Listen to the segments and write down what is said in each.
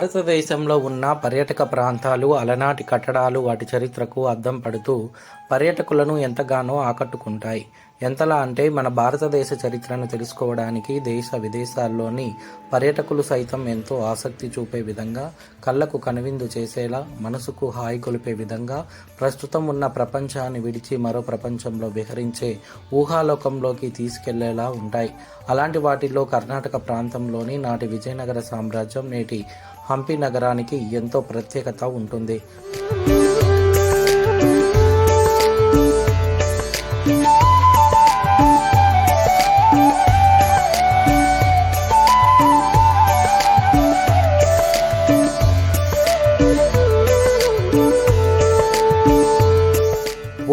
భారతదేశంలో ఉన్న పర్యాటక ప్రాంతాలు అలనాటి కట్టడాలు వాటి చరిత్రకు అద్దం పడుతూ పర్యాటకులను ఎంతగానో ఆకట్టుకుంటాయి. ఎంతలా అంటే మన భారతదేశ చరిత్రను తెలుసుకోవడానికి దేశ విదేశాల్లోని పర్యాటకులు సైతం ఎంతో ఆసక్తి చూపే విధంగా కళ్ళకు కనువిందు చేసేలా మనసుకు హాయి కొలిపే విధంగా ప్రస్తుతం ఉన్న ప్రపంచాన్ని విడిచి మరో ప్రపంచంలో విహరించే ఊహాలోకంలోకి తీసుకెళ్ళేలా ఉంటాయి. అలాంటి వాటిల్లో కర్ణాటక ప్రాంతంలోని నాటి విజయనగర సామ్రాజ్యం నేటి హంపి నగరానికి ఎంతో ప్రత్యేకత ఉంటుంది.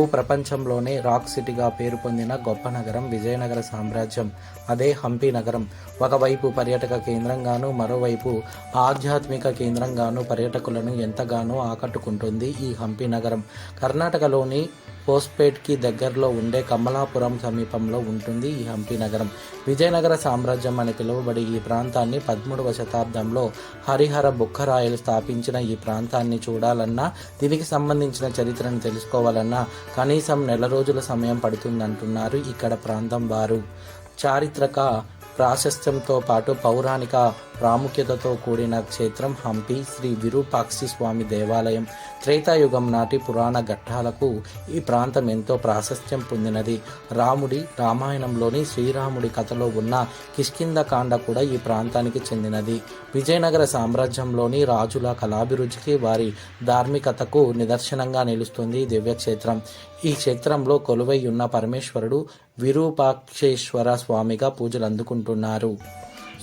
ప్రపంచంలోనే రాక్ సిటీగా పేరు పొందిన గొప్ప నగరం విజయనగర సామ్రాజ్యం. అదే హంపి నగరం. ఒకవైపు పర్యాటక కేంద్రంగాను మరోవైపు ఆధ్యాత్మిక కేంద్రంగాను పర్యాటకులను ఎంతగానో ఆకట్టుకుంటుంది ఈ హంపి నగరం. కర్ణాటకలోని పోస్ట్పేట్కి దగ్గరలో ఉండే కమలాపురం సమీపంలో ఉంటుంది ఈ హంపి నగరం. విజయనగర సామ్రాజ్యం అని పిలువబడి ఈ ప్రాంతాన్ని పదమూడవ శతాబ్దంలో హరిహర బుక్కరాయలు స్థాపించిన ఈ ప్రాంతాన్ని చూడాలన్నా దీనికి సంబంధించిన చరిత్రను తెలుసుకోవాలన్నా కనీసం నెల రోజుల సమయం పడుతుందంటున్నారు ఇక్కడ ప్రాంతం వారు. చారిత్రక ప్రాశస్త్యంతో పాటు పౌరాణిక ప్రాముఖ్యతతో కూడిన క్షేత్రం హంపి శ్రీ విరూపాక్షి స్వామి దేవాలయం. త్రేతాయుగం నాటి పురాణ ఘట్టాలకు ఈ ప్రాంతం ఎంతో ప్రాశస్త్యం పొందినది. రాముడి రామాయణంలోని శ్రీరాముడి కథలో ఉన్న కిష్కింద కాండ కూడా ఈ ప్రాంతానికి చెందినది. విజయనగర సామ్రాజ్యంలోని రాజుల కళాభిరుచికి వారి ధార్మికతకు నిదర్శనంగా నిలుస్తుంది దివ్యక్షేత్రం. ఈ క్షేత్రంలో కొలువై ఉన్న పరమేశ్వరుడు విరూపాక్షేశ్వర స్వామిగా పూజలు అందుకుంటున్నారు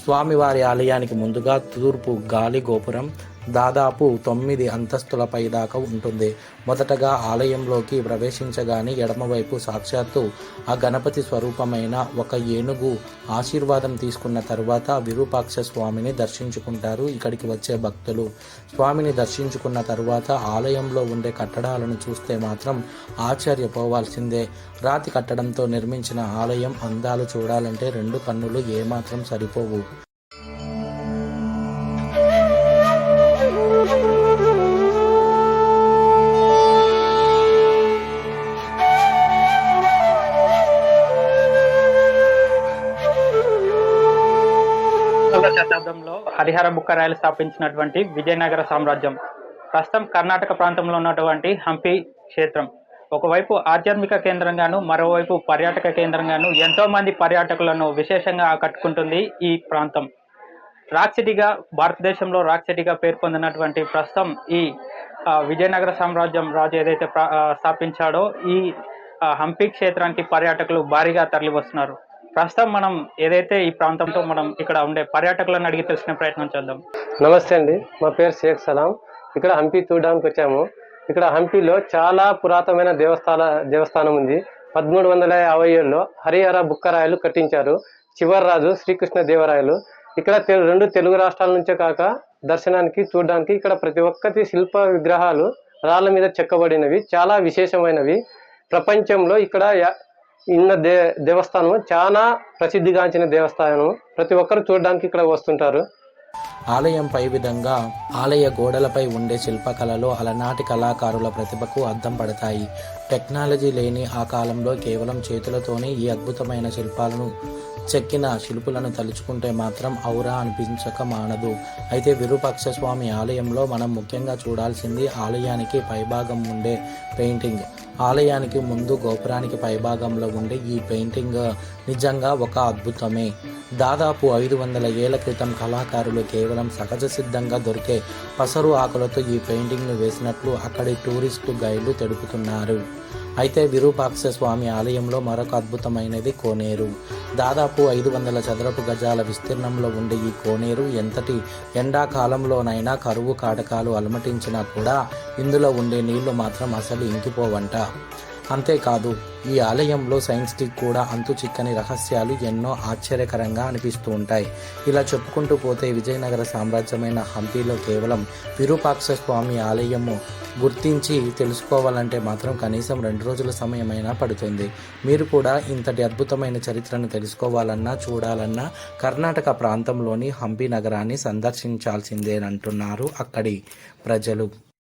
స్వామివారి ఆలయానికి ముందుగా తూర్పు గాలి గోపురం దాదాపు తొమ్మిది అంతస్తులపై దాకా ఉంటుంది. మొదటగా ఆలయంలోకి ప్రవేశించగానే ఎడమవైపు సాక్షాత్తు ఆ గణపతి స్వరూపమైన ఒక ఏనుగు ఆశీర్వాదం తీసుకున్న తర్వాత విరూపాక్ష స్వామిని దర్శించుకుంటారు ఇక్కడికి వచ్చే భక్తులు. స్వామిని దర్శించుకున్న తరువాత ఆలయంలో ఉండే కట్టడాలను చూస్తే మాత్రం ఆశ్చర్యపోవాల్సిందే. రాతి కట్టడంతో నిర్మించిన ఆలయం అందాలు చూడాలంటే రెండు కన్నులు ఏమాత్రం సరిపోవు. కాలంలో హరిహర బుక్కరాయలు స్థాపించినటువంటి విజయనగర సామ్రాజ్యం. ప్రస్తుతం కర్ణాటక ప్రాంతంలో ఉన్నటువంటి హంపి క్షేత్రం. ఒకవైపు ఆధ్యాత్మిక కేంద్రంగాను మరోవైపు పర్యాటక కేంద్రంగాను ఎంతో మంది పర్యాటకులను విశేషంగా ఆకట్టుకుంటుంది ఈ ప్రాంతం. రాక్ సిటీగా భారతదేశంలో రాక్ సిటీగా పేరు పొందినటువంటి ప్రస్తుతం ఈ విజయనగర సామ్రాజ్యం రాజు ఏదైతే ప్రా- స్థాపించాడో ఈ హంపి క్షేత్రానికి పర్యాటకులు భారీగా తరలి వస్తున్నారు ప్రస్తుతం మనం ఏదైతే ఈ ప్రాంతంతో మనం ఇక్కడ ఉండే పర్యాటకులను అడిగి తెలుసుకునే ప్రయత్నం చేద్దాం. నమస్తే అండి. మా పేరు షేక్ సలాం. ఇక్కడ హంపి చూడడానికి వచ్చాము. ఇక్కడ హంపిలో చాలా పురాతనమైన దేవస్థాన దేవస్థానం ఉంది. పదమూడు వందల యాభై ఏళ్ళలో హరిహర బుక్కరాయలు కట్టించారు. చివరి రాజు శ్రీకృష్ణ దేవరాయలు. ఇక్కడ రెండు తెలుగు రాష్ట్రాల నుంచే కాక దర్శనానికి చూడడానికి ఇక్కడ ప్రతి ఒక్కటి శిల్ప విగ్రహాలు రాళ్ళ మీద చెక్కబడినవి. చాలా విశేషమైనవి. ప్రపంచంలో ఇక్కడ ఇన్న దే దేవస్థానం చాలా ప్రసిద్ధిగాంచిన దేవస్థానం ప్రతి ఒక్కరు చూడడానికి ఇక్కడ వస్తుంటారు. ఆలయం పై విధంగా ఆలయ గోడలపై ఉండే శిల్పకళలు అలనాటి కళాకారుల ప్రతిభకు అద్దం పడతాయి. టెక్నాలజీ లేని ఆ కాలంలో కేవలం చేతులతోనే ఈ అద్భుతమైన శిల్పాలను చెక్కిన శిల్పులను తలుచుకుంటే మాత్రం ఔరా అనిపించక మానదు. అయితే విరూపాక్ష స్వామి ఆలయంలో మనం ముఖ్యంగా చూడాల్సింది ఆలయానికి పైభాగం ఉండే పెయింటింగ్. ఆలయానికి ముందు గోపురానికి పైభాగంలో ఉండే ఈ పెయింటింగ్ నిజంగా ఒక అద్భుతమే. దాదాపు ఐదు వందల ఏళ్ళ క్రితం కళాకారులు కేవలం సహజ సిద్ధంగా దొరికే పసరు ఆకులతో ఈ పెయింటింగ్ను వేసినట్లు అక్కడి టూరిస్టు గైడ్లు తెలుపుతున్నారు. అయితే విరూపాక్ష స్వామి ఆలయంలో మరొక అద్భుతమైనది కోనేరు. దాదాపు ఐదు వందల చదరపు గజాల విస్తీర్ణంలో ఉండే ఈ కోనేరు ఎంతటి ఎండాకాలంలోనైనా కరువు కాటకాలు అలమటించినా కూడా ఇందులో ఉండే నీళ్ళు మాత్రం అసలు ఇంకిపోవంట. అంతేకాదు ఈ ఆలయంలో సైన్స్టిక్ కూడా అంతు చిక్కని రహస్యాలు ఎన్నో ఆశ్చర్యకరంగా అనిపిస్తూ ఉంటాయి ఇలా చెప్పుకుంటూ పోతే విజయనగర సామ్రాజ్యమైన హంపీలో కేవలం విరూపాక్ష స్వామి ఆలయము గుర్తించి తెలుసుకోవాలంటే మాత్రం కనీసం రెండు రోజుల సమయమైనా పడుతుంది. మీరు కూడా ఇంతటి అద్భుతమైన చరిత్రను తెలుసుకోవాలన్నా చూడాలన్నా కర్ణాటక ప్రాంతంలోని హంపి నగరాన్ని సందర్శించాల్సిందేనంటున్నారు అక్కడి ప్రజలు.